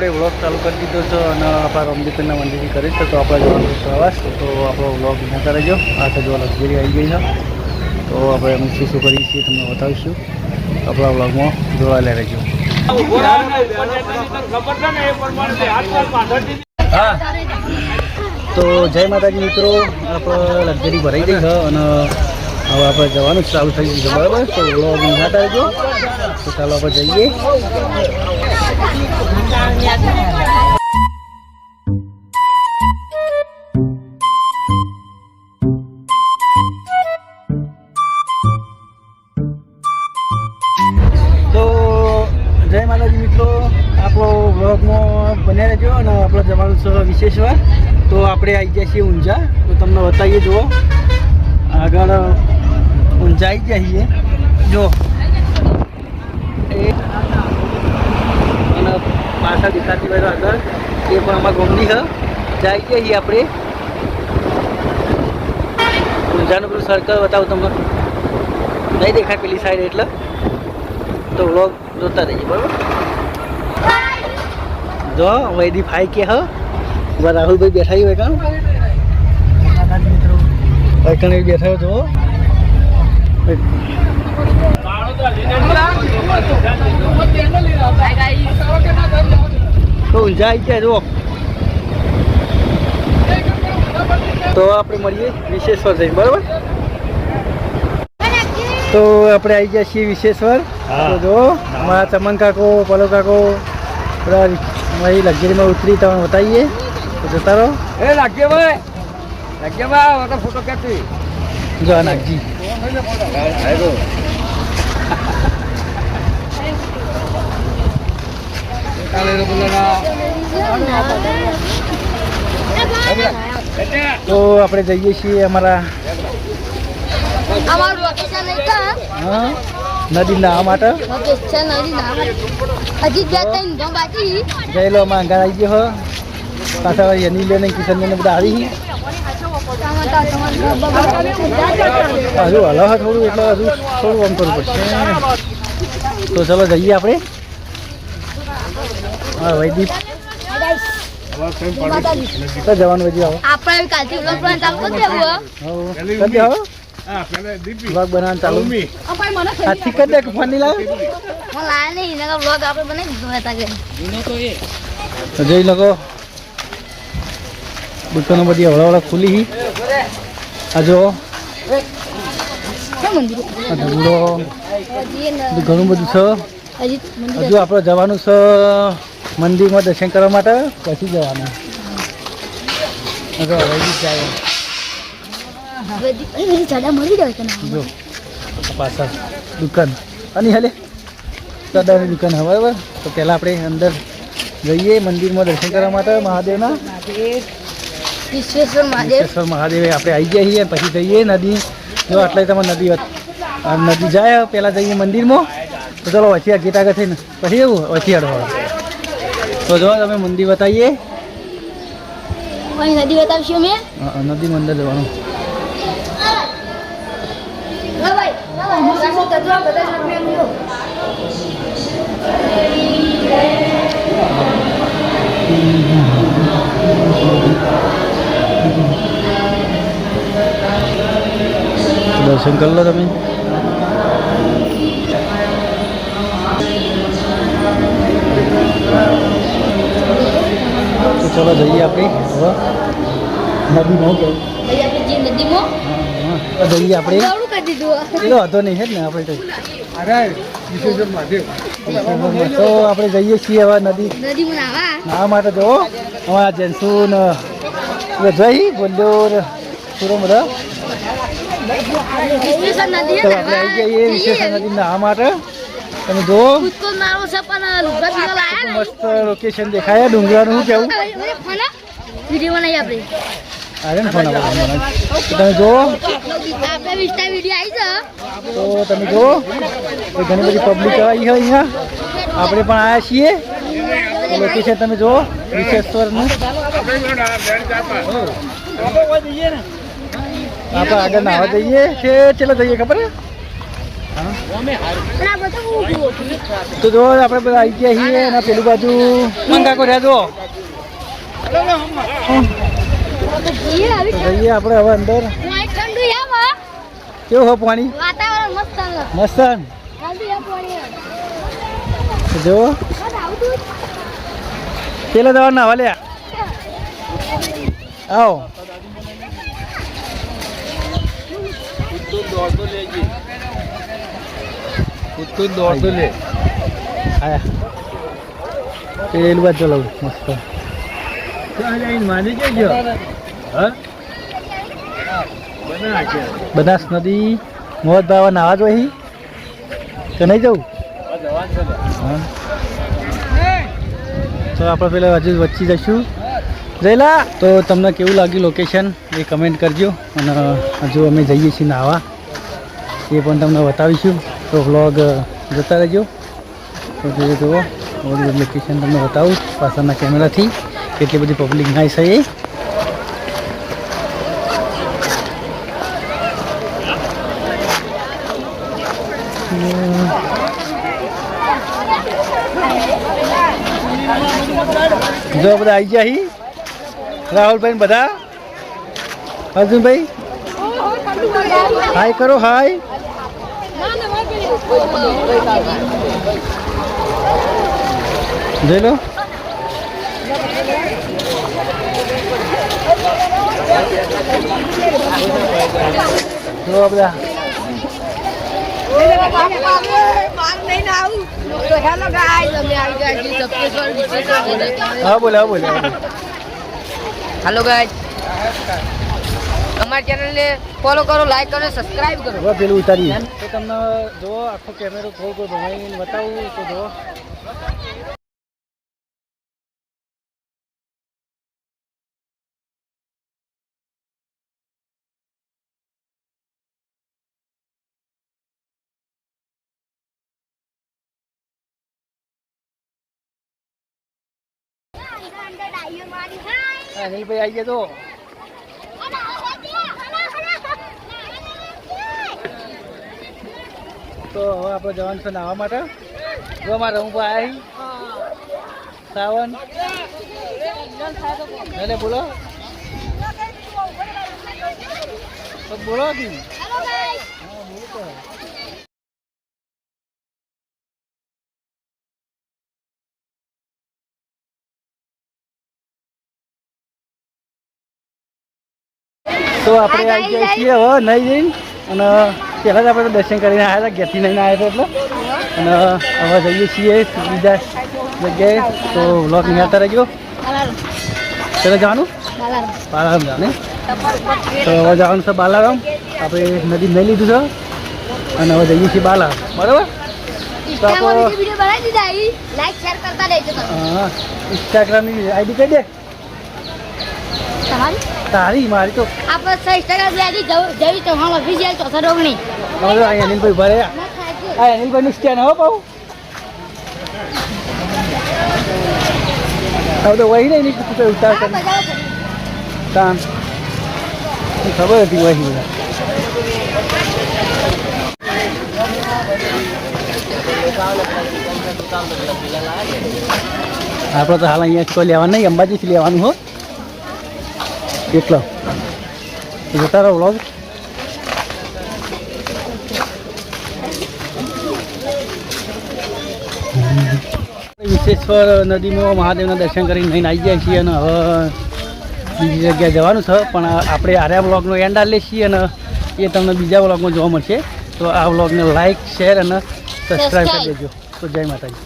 આપણે વ્લોગ ચાલુ કરી દીધો છે અને આપણા રમદીપીરના મંદિરથી કરી છે. તો આપણે જવાનો પ્રવાસ. તો આપણો વ્લોગ નિહાતા રહેજો. આ તો જોવા લક્ઝરી આવી ગઈ છે. તો આપણે અમે શું શું કરીએ છીએ તમને બતાવીશું. આપણા વ્લોગમાં જોડાયેલા રહેજો. હા. તો જય માતાજી મિત્રો. આપણે લક્ઝરી ભરાઈ ગઈ છે અને હવે આપણે જવાનું ચાલુ થઈ ગયું છે. બરાબર? તો વ્લોગ નિહાતા રહેજો. તો ચાલો આપણે જઈએ. જય માતાજી મિત્રો, આપણો વ્લોગમાં બન્યા રહેજો અને આપણે જવાનું છે વિશેષવાર તો આપણે આવી ગયા છીએ ઊંઝા. તો તમને બતાવીએ જુઓ. આગળ ઊંઝા આવી ગયા છીએ. જો એ અને પાછળ દેખાતી હોય આગળ. એ પણ અમારા ગોમની હ. જાય ગયા છીએ આપણે. ઊંઝાનું પેલું સર્કલ બતાવું તમને. નહીં દેખાય પેલી સાઈડ એટલે. તો વ્લોગ જોતા રહીએ, બરાબર? જો વૈદી ભાઈ કે હ. રાહુલભાઈ બેઠા હોય કાં કણ બેઠા જો તો ઊંઝા આવી ગયા જો તો આપણે મળીએ વિશેષવાર જઈને બરાબર? તો આપણે આવી ગયા છીએ વિશેષવાર તો જો મારા ચમન કાકો પલો કાકો બધા મારી લક્ઝરીમાં ઉતરી તમે બતાવીએ. તો જતા રહો. એ લાગ્યો ભાઈ લાગ્યો ભાઈ ઓટો ફોટો ખેંચી જો આ તો આપણે જઈએ છીએ અમારા નદી નાવા માટે? જઈ લો અમારા અંગાર આવી ગયો હો. પાછા કિશન ને બધા આવી. હજુ હલો હા થોડું એટલે હજુ થોડું આમ કરવું પડશે. તો ચલો જઈએ આપણે. હા વૈદીપ તો જવાનું વૈદી આવો. આપણે કાલથી વ્લોગ બનાવવાનું ચાલુ કરી દેવું હો. હા કરી દીપી વ્લોગ બનાવવાનું ચાલુ. હાથથી કરી દે ફોનની લાવ હું લાયા નહીં. એના વ્લોગ આપણે બનાવી દીધો હતા કે તો જોઈ લગો દુકાનો બધી હવળા હવળા ખુલી હી. આ જો બધું ઘણું બધું છે. હજુ આપણે જવાનું છે મંદિરમાં દર્શન કરવા માટે પછી જવાના. હવે જાય મળી જો પાછળ દુકાન. અને હાલે દાદાની દુકાન હવે બરાબર તો પહેલાં આપણે અંદર જઈએ મંદિરમાં દર્શન કરવા માટે મહાદેવના. વિશ્વેશ્વર મહાદેવ. આપણે આવી ગયા છીએ પછી જઈએ નદી. જો આટલે તમે નદી નદી જાય પહેલાં જઈએ મંદિરમાં. તો ચલો વચ્ચે ગેટ આગળ થઈને પછી એવું વચ્ચે અડવા તો જો તમે મંદિર બતાવીએ. નદી બતાવશું અમે? નદી મંદિર જવાનું. દર્શન કરી લો તમે. ચલો જઈએ આપણે. હવે નદીમાં કે જઈએ આપણે હતો નહીં છે ને આપણે તો. આપણે જઈએ છીએ હવે નદી. નાવા. માટે જો અમારા જેન્સુ ને જઈ બોલ્યો ને પૂરો બધા તો આપણે આવી જઈએ વિશેષ નદી નાવા માટે. તમે જો મસ્ત લોકેશન દેખાય ડુંગરાનું શું કેવું? વીડિયો બનાવી આપણે ફોન તમે જો આપણે વિસ્ટા વીડિયો આવી છે તો તમે જુઓ. ઘણી બધી પબ્લિક આવી છે અહીંયા. આપણે પણ આવ્યા છીએ. લોકેશન તમે જુઓ. વિશેશ્વરનું. આપણે આગળ નાવા જઈએ છે ચલો જઈએ ખબર પણ આ બધું ઊભું હતું. તો જો આપણે બધા આવી ગયા છીએ અને પેલું બાજુ. મંગા કર્યા જો. જઈએ આપણે હવે અંદર. કેવું હોય પાણી? મસ્ત ને? જો. પેલા દવા નાવા લ્યા. આવો. દોડતો લે. પેલું બાજુ લઉં મસ્ત. માની કે ગયો? બનાસ નદી મોહદ બાવા નાવા જો તો નહીં જવું? તો આપણે પેલા હજુ વચ્ચે જઈશું. જયલા તો તમને કેવું લાગ્યું લોકેશન એ કમેન્ટ કરજો. અને હજુ અમે જઈએ છીએ નાહવા એ પણ તમને બતાવીશું. તો વ્લોગ જોતા રહેજો. તો જોઈએ જુઓ. બધું લોકેશન તમને બતાવું પાછળના કેમેરાથી કેટલી બધી પબ્લિક નાઈ છે એ. જો બધા આવી ગયા અહીં રાહુલભાઈ બધા. અર્જુનભાઈ. હાય કરો હાય જોઈ લો જો બધા હા બોલે હા બોલે હા બોલે. હેલો ગાઈસ અમારા ચેનલને ફોલો કરો લાઈક કરો સબસ્ક્રાઇબ કરો. હવે પેલું ઉતારીએ. તો તમને જો આખો કેમેરો થોડો કોઈ ભમાઈને બતાવું તો જો અનિલભાઈ આવી ગયા તો. તો હવે આપણે જવાનું છે નાહવા માટે. જો અમારા હું ભાઈ સાવન. એટલે બોલો. તો બોલો કી હા બોલો તો તો આપણે આવી ગયા છીએ હવે નહીં જઈને અને પહેલાં જ આપણે દર્શન કરીને આવ્યા હતા ઘેરથી નહીં આવ્યા હતા એટલે. અને હવે જઈએ છીએ બીજા જગ્યાએ. તો વ્લોગ નિહાળતા રહેજો. ચલો જવાનું? બાલારામ જવાનું તો હવે જવાનું છે બાલારામ. આપણે નદી નહીં લીધું છે. અને હવે જઈએ છીએ બાલારામ. બરાબર? ઇન્સ્ટાગ્રામની આઈડી કહી દે. તમારી? તારી મારી તો આપણે સહી ઇન્સ્ટાગ્રામ આઈડી જવી ચૌહાણ ઓફિશિયલ ચોથા રોગણી હવે આ અનિલભાઈ ભરે. આ અનિલભાઈ નું સ્ટેન્ડ હો પાઉ હવે તો વહી નહીં નીકળતું તો ઉતાર કરી. તાન. ખબર હતી વહી બધા. આપણે તો હાલ અહીંયા લેવાનું નહીં અંબાજીથી લેવાનું હો. એટલો જતા રહો વ્લોગ વિશેશ્વર નદીમાં મહાદેવના દર્શન કરીને લઈને આવી જાય છીએ અને હવે બીજી જગ્યાએ જવાનું છે. પણ આપણે આર્યા બ્લોગનો એન્ડ આલે છીએ અને એ તમને બીજા બ્લોગમાં જોવા મળશે. તો આ બ્લોગને લાઈક શેર અને સબસ્ક્રાઈબ કરી દેજો. તો જય માતાજી.